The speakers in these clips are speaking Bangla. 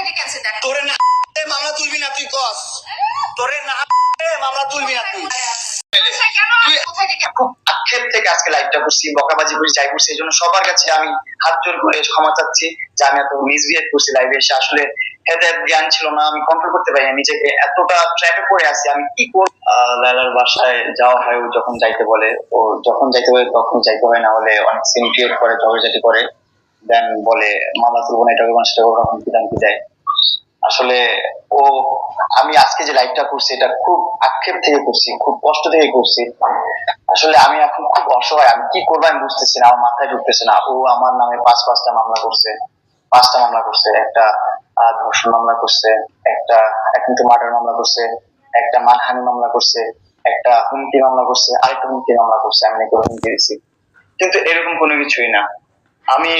কোথায় দেখ তোরে না মামলা তুলবি না তুই কস। তোরে না মামলা তুলবি না তুই। কোথায় কেন? তুই- কোথায় ডেকে খুব আক্ষেপ থেকে আজকে লাইভটা করছি বকাবাজি করছি যাই করছি এই জন্য সবার কাছে আমি হাত জোর করে ক্ষমা চাচ্ছি যে আমি এত মিসবিহেভ করছি লাইভে এসে। আসলে হেদায়ত জ্ঞান ছিল না আমি কন্ট্রোল করতে পারি নিজেকে এতটা ট্র্যাপে পড়ে আছি আমি কি করব? আহ, লায়লার বাসায় যাওয়া হয় ও যখন যাইতে বলে ও যখন যাইতে বলে তখন যাইতে হয় না হলে অনেক সিন করে ঝগড়াঝাটি করে। দেন বলে মামলা তুলবো না এটা করব সেটা করব হুমকি দামকি দেয় আসলে ও, আমি আজকে যে লাইভটা করছি, এটা খুব আক্ষেপ থেকে করছি, খুব কষ্ট থেকে করছি। আসলে আমি এখন খুব অসহায়, আমি কি করব আমি বুঝতেছি না, আমার মাথায় ঢুকতেছে না। ও আমার নামে পাঁচ, পাঁচটা মামলা করছে, পাঁচটা মামলা করছে, একটা ধর্ষণ মামলা করছে, একটা, এখন তো মার্ডার মামলা করছে, একটা মানহানি মামলা করছে, একটা হুমকি মামলা করছে, আরেকটা হুমকি মামলা করছে, আমি নাকি হুমকি দিচ্ছি কিন্তু এরকম কোনো কিছুই না। আমি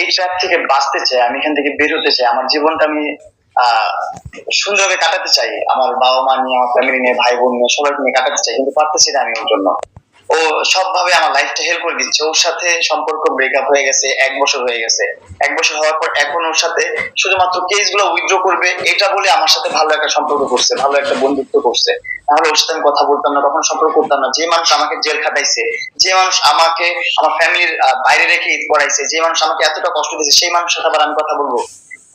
এই ট্র্যাপ থেকে বাঁচতে চাই, আমি এখান থেকে বের হতে চাই, আমার জীবনটা আমি সুন্দরভাবে কাটাতে চাই, আমার বাবা মা নিয়ে, আমার ফ্যামিলি নিয়ে ভাই বোন নিয়ে সবাইকে নিয়ে কাটাতে চাই, কিন্তু পারতেছি না আমি ওর জন্য। ও সবভাবে আমার লাইফটা হেল্প করে দিচ্ছে, ওর সাথে সম্পর্ক ব্রেকআপ হয়ে গেছে, এক বছর হয়ে গেছে। এক বছর হওয়ার পর এখন ওর সাথে শুধুমাত্র কেসগুলো উইথড্র করবে, এটা বলে আমার সাথে ভালো একটা সম্পর্ক করছে, ভালো একটা বন্ধুত্ব করছে। তাহলে ওর সাথে আমি কথা বলতাম না কখনো সম্পর্ক করতাম না। যে মানুষ আমাকে জেল খাটাইছে যে মানুষ আমাকে আমার ফ্যামিলির বাইরে রেখে ঈদ করাইছে যে মানুষ আমাকে এতটা কষ্ট দিয়েছে সেই মানুষের সাথে আবার আমি কথা বলব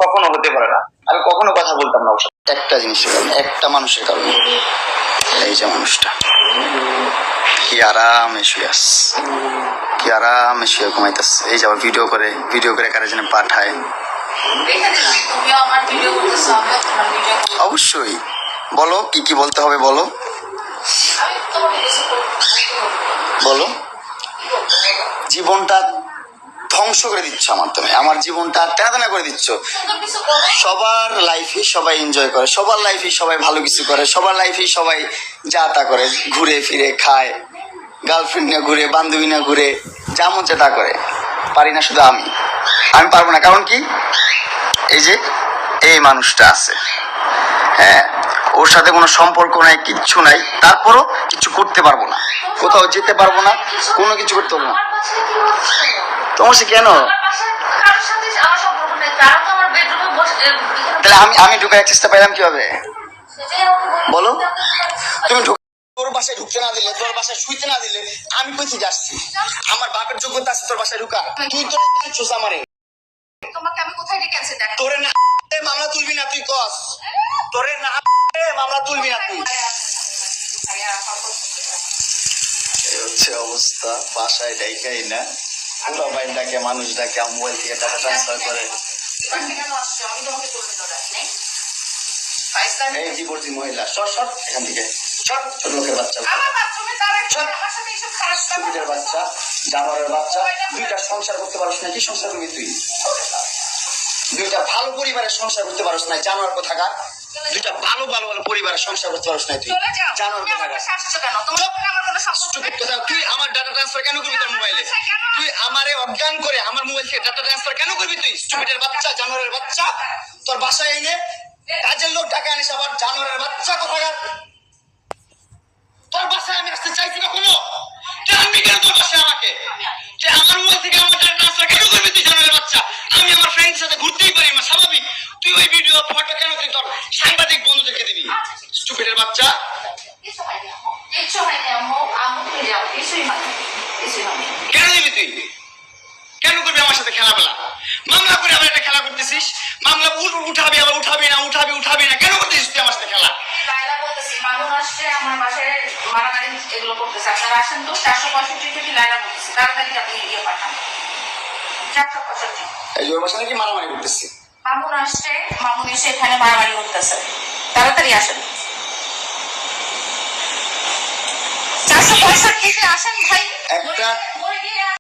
কখনো হতে পারে না। আমি কখনো কথা বলতাম না ওর সাথে। একটা জিনিসের কারণে একটা মানুষের কারণে এই যে মানুষটা কি আরামে শুয়ে আস কি আরামে শুয়ে ঘুমাইতেছে। এই যে আবার ভিডিও করে ভিডিও করে কারে যেন পাঠায়। অবশ্যই। বলো, কি কি বলতে হবে বলো? না? বলো। জীবনটা ধ্বংস করে দিচ্ছ আমার তুমি। আমার জীবনটা টেনা করে দিচ্ছ। সবার লাইফে সবাই এনজয় করে। সবার লাইফে সবাই ভালো কিছু করে। সবার লাইফে সবাই যা তা করে। ঘুরে ফিরে খায়। গার্লফ্রেন্ড নিয়ে ঘুরে, বান্ধবী না ঘুরে, যা মন তা করে। পারি না শুধু আমি। আমি পারব না। কারণ কি? এই যে, এই মানুষটা আছে। হ্যাঁ ওর সাথে কোনো সম্পর্ক নাই কিচ্ছু নাই। তারপরও কিছু করতে পারব না। কোথাও যেতে পারব না কোনো কিছু করতে পারব না? তোমার সে কেন? তাহলে আমি আমি ঢুকার চেষ্টা পাইলাম কীভাবে? বলো। তুমি ঢুক তোর বাসায় ঢুকতে না দিলে তোর বাসায় শুইতে না দিলে আমি কই যাচ্ছি আমার বাপের যোগ্যতা আছে তোর বাসায় ঢুকা তুই তো চুস আমারে। তোমাকে আমি কোথায় ডেকে দেখ। তোরে না মামলা তুলবি না তুই কস। তোরে না এ তুলবি না তুই। হচ্ছে অবস্থা বাসায় ডাইকাই না। বাইন ডাকে মানুষ ডাকে মোবাইল থেকে টাকা ট্রান্সফার করে। এই জীবর্তী মহিলা সর সর এখান থেকে। সর ছোট লোকের বাচ্চা। সুবিধের বাচ্চা জানোয়ারের বাচ্চা। দুইটা সংসার করতে পারিস না কি সংসার করবি তুই? দুইটা ভালো পরিবারের সংসার করতে পারিস না জানোয়ার কোথাকার? দুইটা ভালো ভালো ভালো পরিবারের সংসার করতে পারিস না তুই। কথা, তুই আমার ডাটা ট্রান্সফার কেন করবি তোর মোবাইলে তুই আমারে অজ্ঞান করে আমার মোবাইল থেকে ডাটা ট্রান্সফার কেন করবি তুই? স্টুপিডের বাচ্চা জানোয়ারের বাচ্চা তোর বাসায় এনে কাজের লোক টাকা আনিস আবার জানোয়ারের বাচ্চা কোথাকার? তোর বাসায় আমি আসতে চাইছি কখনো আনবি কেন তোর বাসায় আমাকে? আমার মোবাইল থেকে আমার ডাটা ট্রান্সফার কেন করবি তুই জানোয়ারের বাচ্চা? আমি আমার ফ্রেন্ডের সাথে ঘুরতেই পারি তুই ওই ভিডিও ফটো কেন তুই তোর সাংবাদিক বন্ধুদেরকে দিবি? স্টুপিডের বাচ্চা। কেন দিবি তুই? কেন করবি আমার সাথে খেলাবেলা মামলা করে আবার একটা খেলা করতেছিস? মামলা উঠাবি আবার উঠাবি না, উঠাবি উঠাবি না। কেন করতেছিস তুই আমার সাথে খেলা? মারামারি এগুলো করতেছে আপনারা আসেন তো চারশো পঁয়ষট্টি থেকে লাইলা বলতেছি তাড়াতাড়ি ইয়ে পাঠান চারশো পঁয়ষট্টি মারামারি করতেছি। মামুন আসছে মামুন এসে এখানে মারামারি করতেছে। তাড়াতাড়ি আসেন। চারশো পঁয়ষট্টিতে আসেন ভাই। একটা-